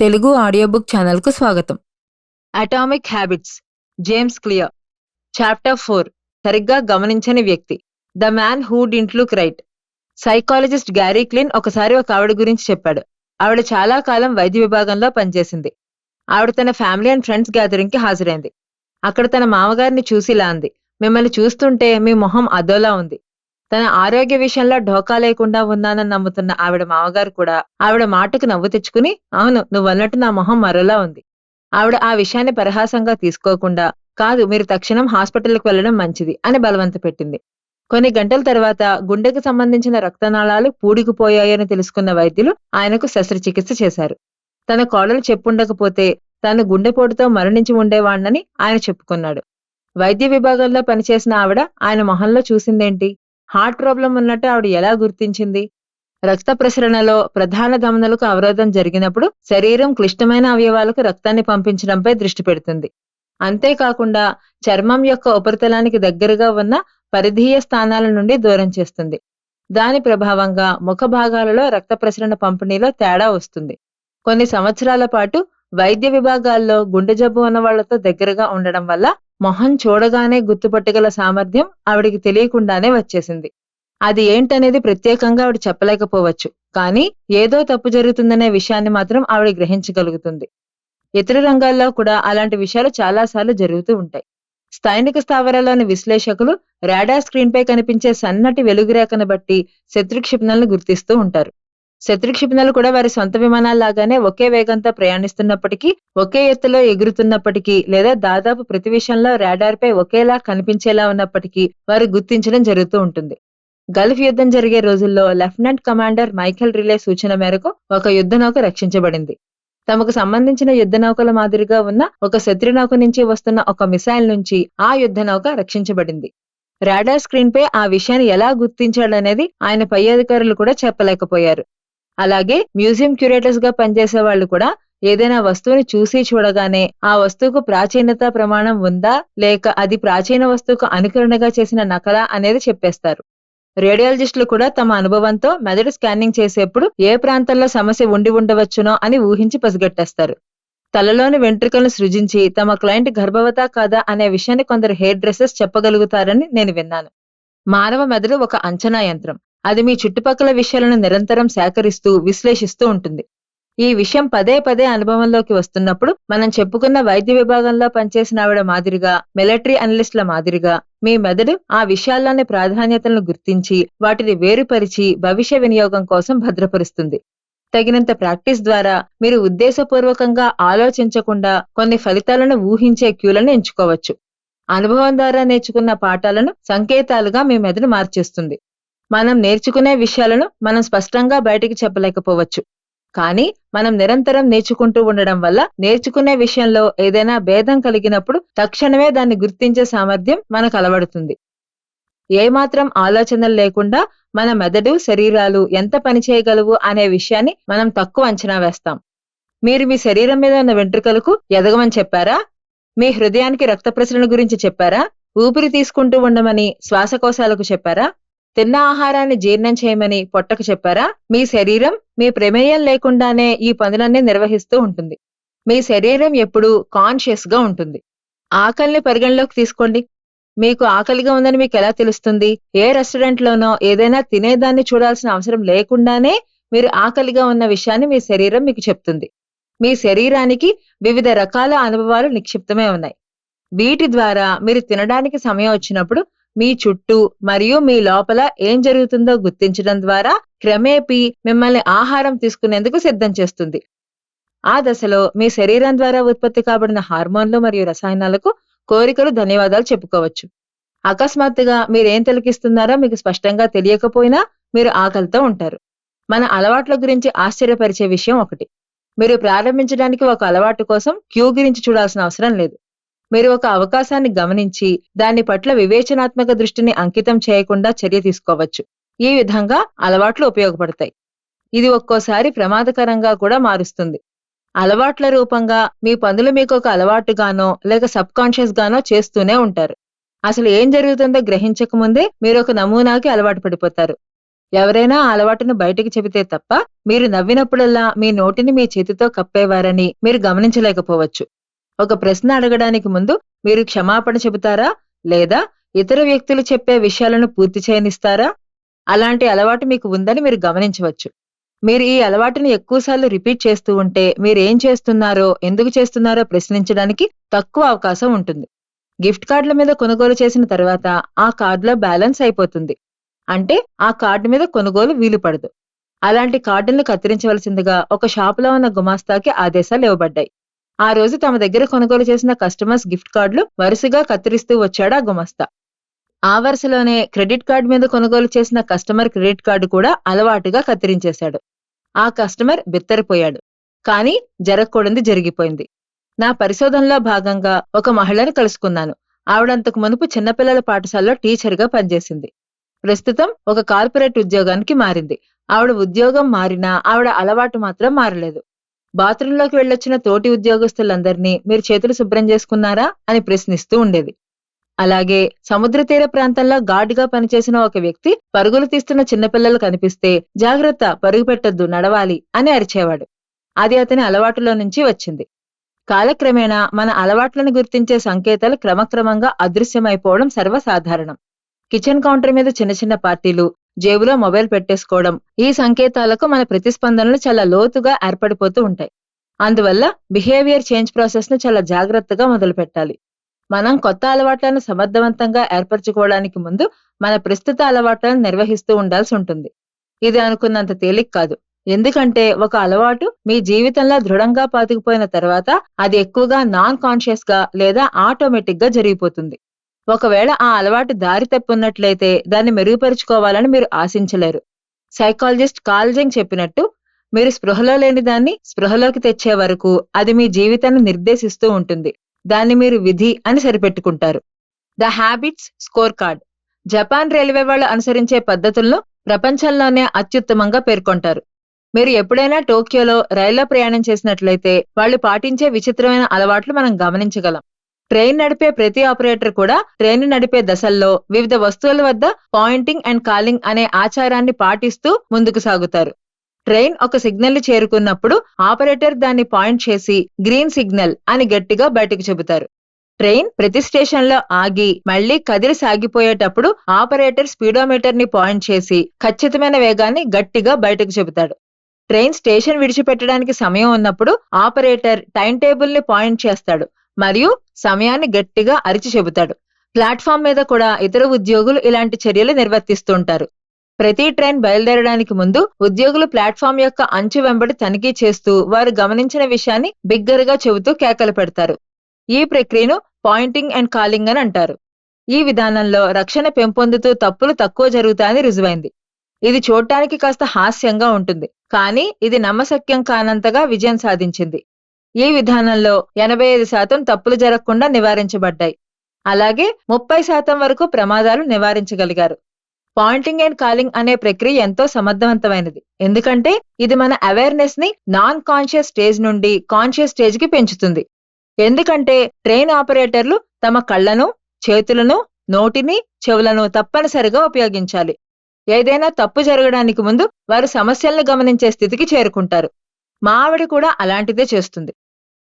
Telugu audio book ఛానల్కు స్వాగతం. Atomic habits James Clear. Chapter four సరిగ్గా గమనించని వ్యక్తి. The man who didn't look right. Psychologist Gary Klein ఒకసారి ఒక ఆవిడ గురించి చెప్పాడు. ఆవిడ చాలా కాలం వైద్య విభాగంలో పనిచేసింది. ఆవిడ తన ఫ్యామిలీ అండ్ ఫ్రెండ్స్ గ్యాదరింగ్కి హాజరైంది. అక్కడ తన మామగారిని చూసి ఇలా అంది. మిమ్మల్ని చూస్తుంటే మీ మొహం అదోలా ఉంది. తన ఆరోగ్య విషయంలో ఢోకా లేకుండా ఉన్నానని నమ్ముతున్న ఆవిడ మామగారు కూడా ఆవిడ మాటకు నవ్వు తెచ్చుకుని అవును నువ్వన్నట్టు నా మొహం మరోలా ఉంది. ఆవిడ ఆ విషయాన్ని పరిహాసంగా తీసుకోకుండా కాదు మీరు తక్షణం హాస్పిటల్కి వెళ్ళడం మంచిది అని బలవంత పెట్టింది. కొన్ని గంటల తర్వాత గుండెకు సంబంధించిన రక్తనాళాలు పూడికిపోయాయని తెలుసుకున్న వైద్యులు ఆయనకు శస్త్రచికిత్స చేశారు. తన కోడలు చెప్పుండకపోతే తాను గుండెపోటుతో మరణించి ఉండేవాణ్ణని ఆయన చెప్పుకున్నాడు. వైద్య విభాగంలో పనిచేసిన ఆవిడ ఆయన మొహంలో చూసిందేంటి? హార్ట్ ప్రాబ్లం ఉన్నట్టు ఆవిడ ఎలా గుర్తించింది? రక్త ప్రసరణలో ప్రధాన ధమనులకు అవరోధం జరిగినప్పుడు శరీరం క్లిష్టమైన అవయవాలకు రక్తాన్ని పంపించడంపై దృష్టి పెడుతుంది. అంతేకాకుండా చర్మం యొక్క ఉపరితలానికి దగ్గరగా ఉన్న పరిధీయ స్థానాల నుండి దూరం చేస్తుంది. దాని ప్రభావంగా ముఖ భాగాలలో రక్త ప్రసరణ పంపిణీలో తేడా వస్తుంది. కొన్ని సంవత్సరాల పాటు వైద్య విభాగాల్లో గుండె జబ్బు ఉన్న వాళ్ళతో దగ్గరగా ఉండడం వల్ల మొహం చూడగానే గుర్తుపట్టగల సామర్థ్యం ఆవిడికి తెలియకుండానే వచ్చేసింది. అది ఏంటనేది ప్రత్యేకంగా ఆవిడ చెప్పలేకపోవచ్చు కానీ ఏదో తప్పు జరుగుతుందనే విషయాన్ని మాత్రం ఆవిడ గ్రహించగలుగుతుంది. ఇతర రంగాల్లో కూడా అలాంటి విషయాలు చాలాసార్లు జరుగుతూ ఉంటాయి. స్థానిక స్థావరాల్లోని విశ్లేషకులు రాడార్ స్క్రీన్ పై కనిపించే సన్నటి వెలుగురేఖను బట్టి శత్రు క్షిపణులను గుర్తిస్తూ ఉంటారు. శత్రు క్షిపణులు కూడా వారి సొంత విమానాల్లాగానే ఒకే వేగంతో ప్రయాణిస్తున్నప్పటికీ ఒకే ఎత్తులో ఎగురుతున్నప్పటికీ లేదా దాదాపు ప్రతి విషయంలో రాడార్ పై ఒకేలా కనిపించేలా ఉన్నప్పటికీ వారు గుర్తించడం జరుగుతూ ఉంటుంది. గల్ఫ్ యుద్ధం జరిగే రోజుల్లో లెఫ్టినెంట్ కమాండర్ మైఖేల్ రిలే సూచన మేరకు ఒక యుద్ధ నౌక రక్షించబడింది. తమకు సంబంధించిన యుద్ధ నౌకల మాదిరిగా ఉన్న ఒక శత్రు నౌక నుంచి వస్తున్న ఒక మిసైల్ నుంచి ఆ యుద్ధ నౌక రక్షించబడింది. రాడార్ స్క్రీన్ పై ఆ విషయాన్ని ఎలా గుర్తించాడనేది ఆయన పై అధికారులు కూడా చెప్పలేకపోయారు. అలాగే మ్యూజియం క్యూరేటర్స్గా పనిచేసే వాళ్ళు కూడా ఏదైనా వస్తువుని చూసి చూడగానే ఆ వస్తువుకు ప్రాచీనత ప్రమాణం ఉందా? లేక అది ప్రాచీన వస్తువుకు అనుకరణగా చేసిన నకలా అనేది చెప్పేస్తారు. రేడియాలజిస్టులు కూడా తమ అనుభవంతో మెదడు స్కానింగ్ చేసేప్పుడు ఏ ప్రాంతంలో సమస్య ఉండి ఉండవచ్చునో అని ఊహించి పసిగట్టేస్తారు. తలలోని వెంట్రుకలను సృజించి తమ క్లయింట్ గర్భవతా కాదా అనే విషయాన్ని కొందరు హెయిర్ డ్రెస్సెస్ చెప్పగలుగుతారని నేను విన్నాను. మానవ మెదడు ఒక అంచనా యంత్రం. అది మీ చుట్టుపక్కల విషయాలను నిరంతరం సేకరిస్తూ విశ్లేషిస్తూ ఉంటుంది. ఈ విషయం పదే పదే అనుభవంలోకి వస్తున్నప్పుడు మనం చెప్పుకున్న వైద్య విభాగంలో పనిచేసిన ఆవిడ మాదిరిగా మిలిటరీ అనలిస్టుల మాదిరిగా మీ మెదడు ఆ విషయాల్లోని ప్రాధాన్యతలను గుర్తించి వాటిని వేరుపరిచి భవిష్య వినియోగం కోసం భద్రపరుస్తుంది. తగినంత ప్రాక్టీస్ ద్వారా మీరు ఉద్దేశపూర్వకంగా ఆలోచించకుండా కొన్ని ఫలితాలను ఊహించే క్యూలను ఎంచుకోవచ్చు. అనుభవం ద్వారా నేర్చుకున్న పాఠాలను సంకేతాలుగా మీ మెదడు మార్చేస్తుంది. మనం నేర్చుకునే విషయాలను మనం స్పష్టంగా బయటికి చెప్పలేకపోవచ్చు. కానీ మనం నిరంతరం నేర్చుకుంటూ ఉండడం వల్ల నేర్చుకునే విషయంలో ఏదైనా భేదం కలిగినప్పుడు తక్షణమే దాన్ని గుర్తించే సామర్థ్యం మనకు అలవడుతుంది. ఏమాత్రం ఆలోచనలు లేకుండా మన మెదడు శరీరాలు ఎంత పని చేయగలవు అనే విషయాన్ని మనం తక్కువ అంచనా వేస్తాం. మీరు మీ శరీరం మీద ఉన్న వెంట్రుకలకు ఎదగమని చెప్పారా? మీ హృదయానికి రక్త ప్రసరణ గురించి చెప్పారా? ఊపిరి తీసుకుంటూ ఉండమని శ్వాసకోశాలకు చెప్పారా? తిన్న ఆహారాన్ని జీర్ణం చేయమని పొట్టకు చెప్పారా? మీ శరీరం మీ ప్రమేయం లేకుండానే ఈ పనులన్నీ నిర్వహిస్తూ ఉంటుంది. మీ శరీరం ఎప్పుడూ కాన్షియస్గా ఉంటుంది. ఆకలిని పరిగణలోకి తీసుకోండి. మీకు ఆకలిగా ఉందని మీకు ఎలా తెలుస్తుంది? ఏ రెస్టారెంట్ లోనో ఏదైనా తినేదాన్ని చూడాల్సిన అవసరం లేకుండానే మీరు ఆకలిగా ఉన్న విషయాన్ని మీ శరీరం మీకు చెప్తుంది. మీ శరీరానికి వివిధ రకాల అనుభవాలు నిక్షిప్తమే ఉన్నాయి. వీటి ద్వారా మీరు తినడానికి సమయం వచ్చినప్పుడు మీ చుట్టూ మరియు మీ లోపల ఏం జరుగుతుందో గుర్తించడం ద్వారా క్రమేపీ మిమ్మల్ని ఆహారం తీసుకునేందుకు సిద్ధం చేస్తుంది. ఆ దశలో మీ శరీరం ద్వారా ఉత్పత్తి కాబడిన హార్మోన్లు మరియు రసాయనాలకు కోరికలు ధన్యవాదాలు చెప్పుకోవచ్చు. అకస్మాత్తుగా మీరేం తిలకిస్తున్నారో మీకు స్పష్టంగా తెలియకపోయినా మీరు ఆకలితో ఉంటారు. మన అలవాట్ల గురించి ఆశ్చర్యపరిచే విషయం ఒకటి. మీరు ప్రారంభించడానికి ఒక అలవాటు కోసం క్యూ గురించి చూడాల్సిన అవసరం లేదు. మీరు ఒక అవకాశాన్ని గమనించి దాని పట్ల వివేచనాత్మక దృష్టిని అంకితం చేయకుండా చర్య తీసుకోవచ్చు. ఈ విధంగా అలవాట్లు ఉపయోగపడతాయి. ఇది ఒక్కోసారి ప్రమాదకరంగా కూడా మారుస్తుంది. అలవాట్ల రూపంగా మీ పనులు మీకు ఒక అలవాటుగానో లేక సబ్ కాన్షియస్ గానో చేస్తూనే ఉంటారు. అసలు ఏం జరుగుతుందో గ్రహించక ముందే మీరు ఒక నమూనాకి అలవాటు పడిపోతారు. ఎవరైనా అలవాటును బయటకు చెబితే తప్ప మీరు నవ్వినప్పుడల్లా మీ నోటిని మీ చేతితో కప్పేవారని మీరు గమనించలేకపోవచ్చు. ఒక ప్రశ్న అడగడానికి ముందు మీరు క్షమాపణ చెబుతారా? లేదా ఇతర వ్యక్తులు చెప్పే విషయాలను పూర్తి చేయనిస్తారా? అలాంటి అలవాటు మీకు ఉందని మీరు గమనించవచ్చు. మీరు ఈ అలవాటుని ఎక్కువసార్లు రిపీట్ చేస్తూ ఉంటే మీరు ఏం చేస్తున్నారో ఎందుకు చేస్తున్నారో ప్రశ్నించడానికి తక్కువ అవకాశం ఉంటుంది. గిఫ్ట్ కార్డుల మీద కొనుగోలు చేసిన తర్వాత ఆ కార్డులో బ్యాలెన్స్ అయిపోతుంది. అంటే ఆ కార్డు మీద కొనుగోలు వీలు పడదు. అలాంటి కార్డులను కత్తిరించవలసిందిగా ఒక షాపులో ఉన్న గుమాస్తాకి ఆదేశాలు ఇవ్వబడ్డాయి. ఆ రోజు తమ దగ్గర కొనుగోలు చేసిన కస్టమర్స్ గిఫ్ట్ కార్డులు వరుసగా కత్తిరిస్తూ వచ్చాడు ఆ గుమస్తా ఆ వరుసలోనే క్రెడిట్ కార్డు మీద కొనుగోలు చేసిన కస్టమర్ క్రెడిట్ కార్డు కూడా అలవాటుగా కత్తిరించేశాడు. ఆ కస్టమర్ బిత్తరిపోయాడు. కానీ జరగకూడదు జరిగిపోయింది. నా పరిశోధనలో భాగంగా ఒక మహిళను కలుసుకున్నాను. ఆవిడంతకు మునుపు చిన్నపిల్లల పాఠశాలలో టీచర్గా పనిచేసింది. ప్రస్తుతం ఒక కార్పొరేట్ ఉద్యోగానికి మారింది. ఆవిడ ఉద్యోగం మారినా ఆవిడ అలవాటు మాత్రం మారలేదు. బాత్రూంలోకి వెళ్ళొచ్చిన తోటి ఉద్యోగస్తులందరినీ మీరు చేతులు శుభ్రం చేసుకున్నారా అని ప్రశ్నిస్తూ ఉండేది. అలాగే సముద్ర తీర ప్రాంతంలో గార్డుగా పనిచేసిన ఒక వ్యక్తి పరుగులు తీస్తున్న చిన్నపిల్లలు కనిపిస్తే జాగ్రత్త పరుగు పెట్టొద్దు నడవాలి అని అరిచేవాడు. అది అతని అలవాటులో నుంచి వచ్చింది. కాలక్రమేణా మన అలవాట్లను గుర్తించే సంకేతాలు క్రమక్రమంగా అదృశ్యమైపోవడం సర్వసాధారణం. కిచెన్ కౌంటర్ మీద చిన్న చిన్న పార్టీలు జేబులో మొబైల్ పెట్టేసుకోవడం. ఈ సంకేతాలకు మన ప్రతిస్పందనలు చాలా లోతుగా ఏర్పడిపోతూ ఉంటాయి. అందువల్ల బిహేవియర్ చేంజ్ ప్రాసెస్ను చాలా జాగ్రత్తగా మొదలు పెట్టాలి. మనం కొత్త అలవాట్లను సమర్థవంతంగా ఏర్పరచుకోవడానికి ముందు మన ప్రస్తుత అలవాట్లను నిర్వహిస్తూ ఉండాల్సి ఉంటుంది. ఇది అనుకున్నంత తేలిక కాదు. ఎందుకంటే ఒక అలవాటు మీ జీవితంలో దృఢంగా పాతుకుపోయిన తర్వాత అది ఎక్కువగా నాన్ కాన్షియస్గా లేదా ఆటోమేటిక్గా జరిగిపోతుంది. ఒకవేళ ఆ అలవాటు దారి తప్పున్నట్లయితే దాన్ని మెరుగుపరుచుకోవాలని మీరు ఆశించలేరు. సైకాలజిస్ట్ కాల్జింగ్ చెప్పినట్టు మీరు స్పృహలో లేని దాన్ని స్పృహలోకి తెచ్చే వరకు అది మీ జీవితాన్ని నిర్దేశిస్తూ ఉంటుంది. దాన్ని మీరు విధి అని సరిపెట్టుకుంటారు. The habits scorecard Japan railway వాళ్ళు అనుసరించే పద్ధతులను ప్రపంచంలోనే అత్యుత్తమంగా పేర్కొంటారు. మీరు ఎప్పుడైనా టోక్యోలో రైల్లో ప్రయాణం చేసినట్లయితే వాళ్ళు పాటించే విచిత్రమైన అలవాట్లు మనం గమనించగలం. ట్రైన్ నడిపే ప్రతి ఆపరేటర్ కూడా ట్రైన్ నడిపే దశల్లో వివిధ వస్తువుల వద్ద పాయింటింగ్ అండ్ కాలింగ్ అనే ఆచారాన్ని పాటిస్తూ ముందుకు సాగుతారు. ట్రైన్ ఒక సిగ్నల్ని చేరుకున్నప్పుడు ఆపరేటర్ దాన్ని పాయింట్ చేసి గ్రీన్ సిగ్నల్ అని గట్టిగా బయటకు చెబుతారు. ట్రైన్ ప్రతి స్టేషన్లో ఆగి మళ్ళీ కదిలి సాగిపోయేటప్పుడు ఆపరేటర్ స్పీడోమీటర్ని పాయింట్ చేసి ఖచ్చితమైన వేగాన్ని గట్టిగా బయటకు చెబుతాడు. ట్రైన్ స్టేషన్ విడిచిపెట్టడానికి సమయం ఉన్నప్పుడు ఆపరేటర్ టైం టేబుల్ని పాయింట్ చేస్తాడు. మరియు సమయాన్ని గట్టిగా అరిచి చెబుతాడు. ప్లాట్ఫామ్ మీద కూడా ఇతర ఉద్యోగులు ఇలాంటి చర్యలు నిర్వర్తిస్తుంటారు. ప్రతి ట్రైన్ బయలుదేరడానికి ముందు ఉద్యోగులు ప్లాట్ఫామ్ యొక్క అంచు వెంబడి తనిఖీ చేస్తూ వారు గమనించిన విషయాన్ని బిగ్గరగా చెబుతూ కేకలు పెడతారు. ఈ ప్రక్రియను పాయింటింగ్ అండ్ కాలింగ్ అని అంటారు. ఈ విధానంలో రక్షణ పెంపొందుతూ తప్పులు తక్కువ జరుగుతాయని రుజువైంది. ఇది చూడటానికి కాస్త హాస్యంగా ఉంటుంది కానీ ఇది నమ్మశక్యం కానంతగా విజయం సాధించింది. ఈ విధానంలో ఎనభై ఐదు శాతం తప్పులు జరగకుండా నివారించబడ్డాయి. అలాగే ముప్పై శాతం వరకు ప్రమాదాలు నివారించగలిగారు. పాయింటింగ్ అండ్ కాలింగ్ అనే ప్రక్రియ ఎంతో సమర్థవంతమైనది. ఎందుకంటే ఇది మన అవేర్నెస్ని నాన్ కాన్షియస్ స్టేజ్ నుండి కాన్షియస్ స్టేజ్కి పెంచుతుంది. ఎందుకంటే ట్రైన్ ఆపరేటర్లు తమ కళ్ళను చేతులను నోటిని చెవులను తప్పనిసరిగా ఉపయోగించాలి. ఏదైనా తప్పు జరగడానికి ముందు వారు సమస్యలను గమనించే స్థితికి చేరుకుంటారు. మా ఆవిడ కూడా అలాంటిదే చేస్తుంది.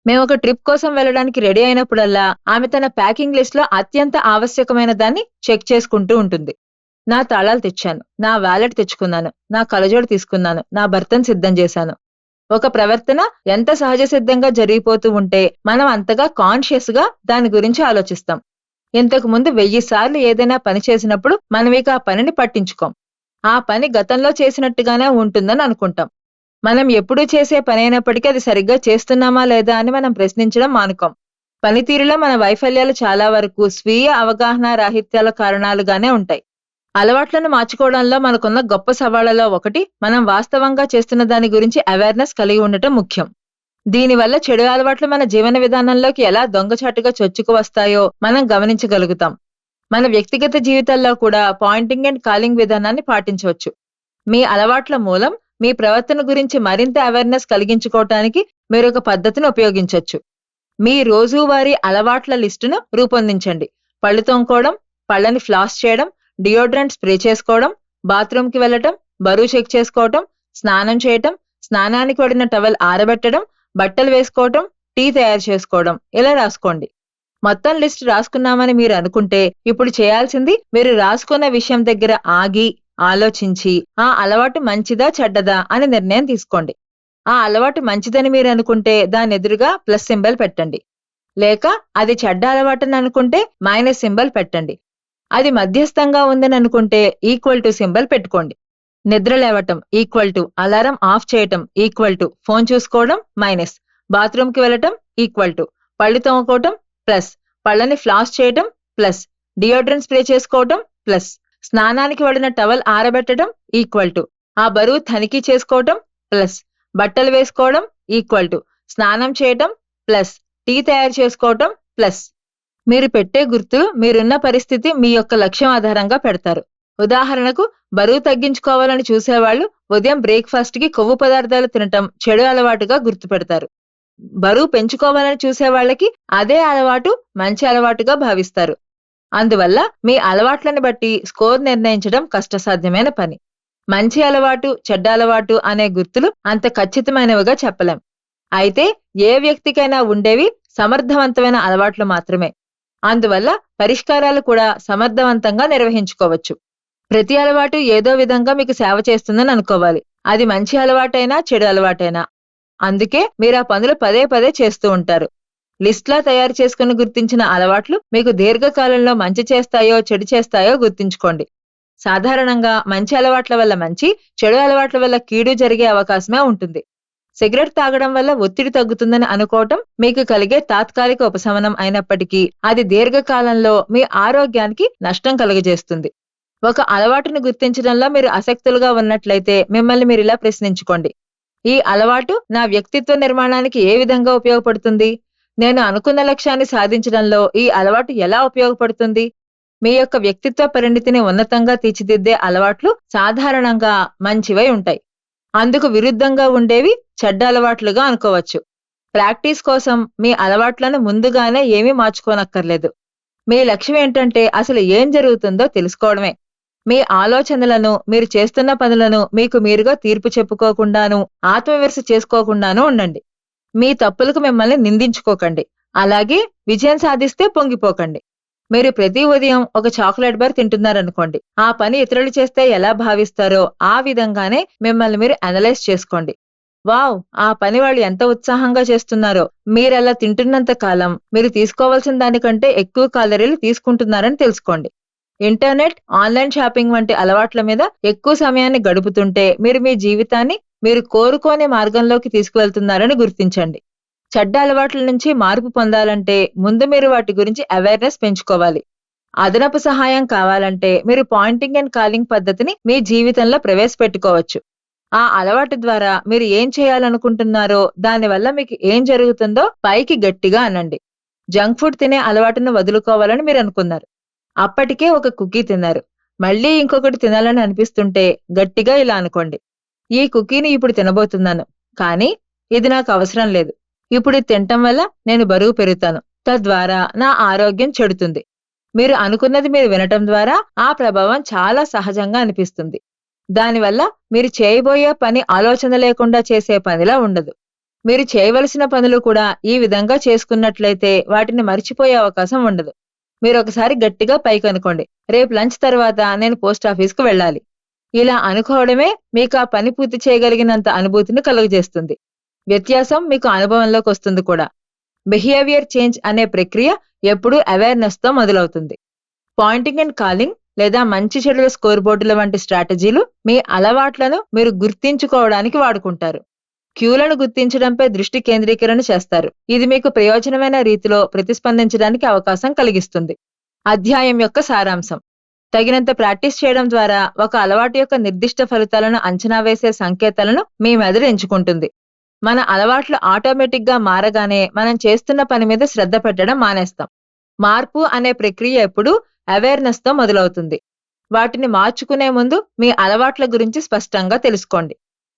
మేము ఒక ట్రిప్ కోసం వెళ్ళడానికి రెడీ అయినప్పుడల్లా ఆమె తన ప్యాకింగ్ లిస్ట్లో అత్యంత ఆవశ్యకమైన దాన్ని చెక్ చేసుకుంటూ ఉంటుంది. నా తాళాలు తెచ్చాను నా వ్యాలెట్ తెచ్చుకున్నాను నా కలజోడు తీసుకున్నాను నా భర్తను సిద్ధం చేశాను. ఒక ప్రవర్తన ఎంత సహజ సిద్ధంగా జరిగిపోతూ ఉంటే మనం అంతగా కాన్షియస్గా దాని గురించి ఆలోచిస్తాం. ఇంతకు ముందు వెయ్యి సార్లు ఏదైనా పని చేసినప్పుడు మనం ఇక ఆ పనిని పట్టించుకోం. ఆ పని గతంలో చేసినట్టుగానే ఉంటుందని అనుకుంటాం. మనం ఎప్పుడూ చేసే పని అయినప్పటికీ అది సరిగ్గా చేస్తున్నామా లేదా అని మనం ప్రశ్నించడం మానుకోం. పనితీరులో మన వైఫల్యాలు చాలా వరకు స్వీయ అవగాహన రాహిత్యాల కారణాలుగానే ఉంటాయి. అలవాట్లను మార్చుకోవడంలో మనకున్న గొప్ప సవాళ్ళలో ఒకటి మనం వాస్తవంగా చేస్తున్న దాని గురించి అవేర్నెస్ కలిగి ఉండటం ముఖ్యం. దీనివల్ల చెడు అలవాట్లు మన జీవన విధానంలోకి ఎలా దొంగచాటుగా చొచ్చుకు వస్తాయో మనం గమనించగలుగుతాం. మన వ్యక్తిగత జీవితాల్లో కూడా పాయింటింగ్ అండ్ కాలింగ్ విధానాన్ని పాటించవచ్చు. మీ అలవాట్ల మూలం మీ ప్రవర్తన గురించి మరింత అవేర్నెస్ కలిగించుకోవటానికి మీరు ఒక పద్ధతిని ఉపయోగించవచ్చు మీ రోజువారీ అలవాట్ల లిస్టును రూపొందించండి. పళ్ళు తోముకోవడం పళ్ళని ఫ్లాస్ చేయడం డియోడ్రెంట్ స్ప్రే చేసుకోవడం బాత్రూమ్కి వెళ్ళటం బరువు చెక్ చేసుకోవటం స్నానం చేయటం స్నానానికి పడిన టవల్ ఆరబెట్టడం బట్టలు వేసుకోవటం టీ తయారు చేసుకోవడం ఇలా రాసుకోండి. మొత్తం లిస్ట్ రాసుకున్నామని మీరు అనుకుంటే ఇప్పుడు చేయాల్సింది మీరు రాసుకున్న విషయం దగ్గర ఆగి ఆలోచించి ఆ అలవాటు మంచిదా చెడ్డదా అని నిర్ణయం తీసుకోండి. ఆ అలవాటు మంచిదని మీరు అనుకుంటే దాని ఎదురుగా ప్లస్ సింబల్ పెట్టండి. లేక అది చెడ్డ అలవాటని అనుకుంటే మైనస్ సింబల్ పెట్టండి. అది మధ్యస్థంగా ఉందని అనుకుంటే ఈక్వల్ టు సింబల్ పెట్టుకోండి. నిద్ర లేవటం ఈక్వల్ టు అలారం ఆఫ్ చేయటం ఈక్వల్ టు ఫోన్ చూసుకోవడం మైనస్ బాత్రూమ్కి వెళ్ళటం ఈక్వల్ టు పళ్ళు తోముకోవటం ప్లస్ పళ్ళని ఫ్లాష్ చేయటం ప్లస్ డియోడ్రెంట్ స్ప్రే చేసుకోవటం ప్లస్ స్నానానికి వెళ్ళిన టవల్ ఆరబెట్టడం ఈక్వల్ టు ఆ బరువు తనిఖీ చేసుకోవటం ప్లస్ బట్టలు వేసుకోవడం ఈక్వల్ టు స్నానం చేయటం ప్లస్ టీ తయారు చేసుకోవటం ప్లస్ మీరు పెట్టే గుర్తు మీరున్న పరిస్థితి మీ యొక్క లక్ష్యం ఆధారంగా పెడతారు. ఉదాహరణకు బరువు తగ్గించుకోవాలని చూసేవాళ్ళు ఉదయం బ్రేక్ఫాస్ట్కి కొవ్వు పదార్థాలు తినటం చెడు అలవాటుగా గుర్తు పెడతారు బరువు పెంచుకోవాలని చూసే వాళ్ళకి అదే అలవాటు మంచి అలవాటుగా భావిస్తారు. అందువల్ల మీ అలవాట్లను బట్టి స్కోర్ నిర్ణయించడం కష్టసాధ్యమైన పని. మంచి అలవాటు చెడ్డ అలవాటు అనే గుర్తులు అంత ఖచ్చితమైనవిగా చెప్పలేం. అయితే ఏ వ్యక్తికైనా ఉండేవి సమర్థవంతమైన అలవాట్లు మాత్రమే. అందువల్ల పరిష్కారాలు కూడా సమర్థవంతంగా నిర్వహించుకోవచ్చు. ప్రతి అలవాటు ఏదో విధంగా మీకు సేవ చేస్తుందని అనుకోవాలి. అది మంచి అలవాటైనా చెడు అలవాటైనా. అందుకే మీరు ఆ పనులు పదే పదే చేస్తూ ఉంటారు. లిస్ట్లా తయారు చేసుకుని గుర్తించిన అలవాట్లు మీకు దీర్ఘకాలంలో మంచి చేస్తాయో చెడు చేస్తాయో గుర్తుంచుకోండి. సాధారణంగా మంచి అలవాట్ల వల్ల మంచి చెడు అలవాట్ల వల్ల కీడు జరిగే అవకాశమే ఉంటుంది. సిగరెట్ తాగడం వల్ల ఒత్తిడి తగ్గుతుందని అనుకోవటం మీకు కలిగే తాత్కాలిక ఉపశమనం అయినప్పటికీ అది దీర్ఘకాలంలో మీ ఆరోగ్యానికి నష్టం కలుగజేస్తుంది. ఒక అలవాటును గుర్తించడంలో మీరు అసక్తులుగా ఉన్నట్లయితే మిమ్మల్ని మీరు ఇలా ప్రశ్నించుకోండి. ఈ అలవాటు నా వ్యక్తిత్వ నిర్మాణానికి ఏ విధంగా ఉపయోగపడుతుంది? నేను అనుకున్న లక్ష్యాన్ని సాధించడంలో ఈ అలవాటు ఎలా ఉపయోగపడుతుంది? మీ యొక్క వ్యక్తిత్వ పరిణితిని ఉన్నతంగా తీర్చిదిద్దే అలవాట్లు సాధారణంగా మంచివై ఉంటాయి. అందుకు విరుద్ధంగా ఉండేవి చెడ్డ అలవాట్లుగా అనుకోవచ్చు. ప్రాక్టీస్ కోసం మీ అలవాట్లను ముందుగానే ఏమీ మార్చుకోనక్కర్లేదు. మీ లక్ష్యం ఏంటంటే అసలు ఏం జరుగుతుందో తెలుసుకోవడమే. మీ ఆలోచనలను మీరు చేస్తున్న పనులను మీకు మీరుగా తీర్పు చెప్పుకోకుండాను ఆత్మవిమర్శ చేసుకోకుండాను ఉండండి. మీ తప్పులకు మిమ్మల్ని నిందించుకోకండి. అలాగే విజయం సాధిస్తే పొంగిపోకండి. మీరు ప్రతి ఉదయం ఒక చాక్లెట్ బార్ తింటున్నారనుకోండి. ఆ పని ఇతరులు చేస్తే ఎలా భావిస్తారో ఆ విధంగానే మిమ్మల్ని మీరు అనలైజ్ చేసుకోండి. వావ్! ఆ పని వాళ్ళు ఎంత ఉత్సాహంగా చేస్తున్నారో. మీరలా తింటున్నంత కాలం మీరు తీసుకోవాల్సిన దానికంటే ఎక్కువ కాలరీలు తీసుకుంటున్నారని తెలుసుకోండి. ఇంటర్నెట్ ఆన్లైన్ షాపింగ్ వంటి అలవాట్ల మీద ఎక్కువ సమయాన్ని గడుపుతుంటే మీరు మీ జీవితాన్ని మీరు కోరుకోని మార్గంలోకి తీసుకువెళ్తున్నారని గుర్తించండి. చెడ్డ అలవాట్ల నుంచి మార్పు పొందాలంటే ముందు మీరు వాటి గురించి అవేర్నెస్ పెంచుకోవాలి. అదనపు సహాయం కావాలంటే మీరు పాయింటింగ్ అండ్ కాలింగ్ పద్ధతిని మీ జీవితంలో ప్రవేశపెట్టుకోవచ్చు. ఆ అలవాటు ద్వారా మీరు ఏం చేయాలనుకుంటున్నారో దానివల్ల మీకు ఏం జరుగుతుందో పైకి గట్టిగా అనండి. జంక్ ఫుడ్ తినే అలవాటును వదులుకోవాలని మీరు అనుకున్నారు. అప్పటికే ఒక కుకీ తిన్నారు. మళ్ళీ ఇంకొకటి తినాలని అనిపిస్తుంటే గట్టిగా ఇలా అనుకోండి. ఈ కుకీని ఇప్పుడు తినబోతున్నాను. కానీ ఇది నాకు అవసరం లేదు. ఇప్పుడు తినటం వల్ల నేను బరువు పెరుగుతాను. తద్వారా నా ఆరోగ్యం చెడుతుంది. మీరు అనుకున్నది మీరు వినటం ద్వారా ఆ ప్రభావం చాలా సహజంగా అనిపిస్తుంది. దానివల్ల మీరు చేయబోయే పని ఆలోచన లేకుండా చేసే పనిలా ఉండదు. మీరు చేయవలసిన పనులు కూడా ఈ విధంగా చేసుకున్నట్లయితే వాటిని మర్చిపోయే అవకాశం ఉండదు. మీరు ఒకసారి గట్టిగా పైకి అనుకోండి. రేపు లంచ్ తర్వాత నేను పోస్ట్ ఆఫీస్కు వెళ్ళాలి. ఇలా అనుకోవడమే మీకు ఆ పని పూర్తి చేయగలిగినంత అనుభూతిని కలుగజేస్తుంది. వ్యత్యాసం మీకు అనుభవంలోకి వస్తుంది కూడా. బిహేవియర్ చేంజ్ అనే ప్రక్రియ ఎప్పుడూ అవేర్నెస్తో మొదలవుతుంది. పాయింటింగ్ అండ్ కాలింగ్ లేదా మంచి చెడుల స్కోర్ బోర్డుల వంటి స్ట్రాటజీలు మీ అలవాట్లను మీరు గుర్తించుకోవడానికి వాడుకుంటారు. క్యూలను గుర్తించడంపై దృష్టి కేంద్రీకరణ చేస్తారు. ఇది మీకు ప్రయోజనమైన రీతిలో ప్రతిస్పందించడానికి అవకాశం కలిగిస్తుంది. అధ్యాయం యొక్క సారాంశం. తగినంత ప్రాక్టీస్ చేయడం ద్వారా ఒక అలవాటు యొక్క నిర్దిష్ట ఫలితాలను అంచనా వేసే సంకేతాలను మీ మెదడు ఎంచుకుంటుంది. మన అలవాట్లు ఆటోమేటిక్గా మారగానే మనం చేస్తున్న పని మీద శ్రద్ధ పెట్టడం మానేస్తాం. మార్పు అనే ప్రక్రియ ఎప్పుడు అవేర్నెస్తో మొదలవుతుంది. వాటిని మార్చుకునే ముందు మీ అలవాట్ల గురించి స్పష్టంగా తెలుసుకోండి.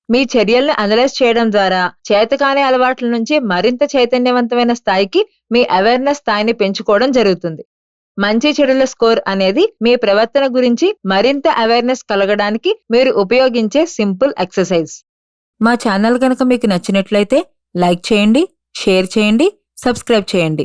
మీ చర్యల్ని అనలైజ్ చేయడం ద్వారా చేతకాని అలవాట్ల నుంచి మరింత చైతన్యవంతమైన స్థాయికి మీ అవేర్నెస్ స్థాయిని పెంచుకోవడం జరుగుతుంది. మంచి చెడుల స్కోర్ అనేది మీ ప్రవర్తన గురించి మరింత అవేర్నెస్ కలగడానికి మీరు ఉపయోగించే సింపుల్ ఎక్సర్సైజ్. మా ఛానల్ కనుక మీకు నచ్చినట్లయితే లైక్ చేయండి షేర్ చేయండి సబ్స్క్రైబ్ చేయండి.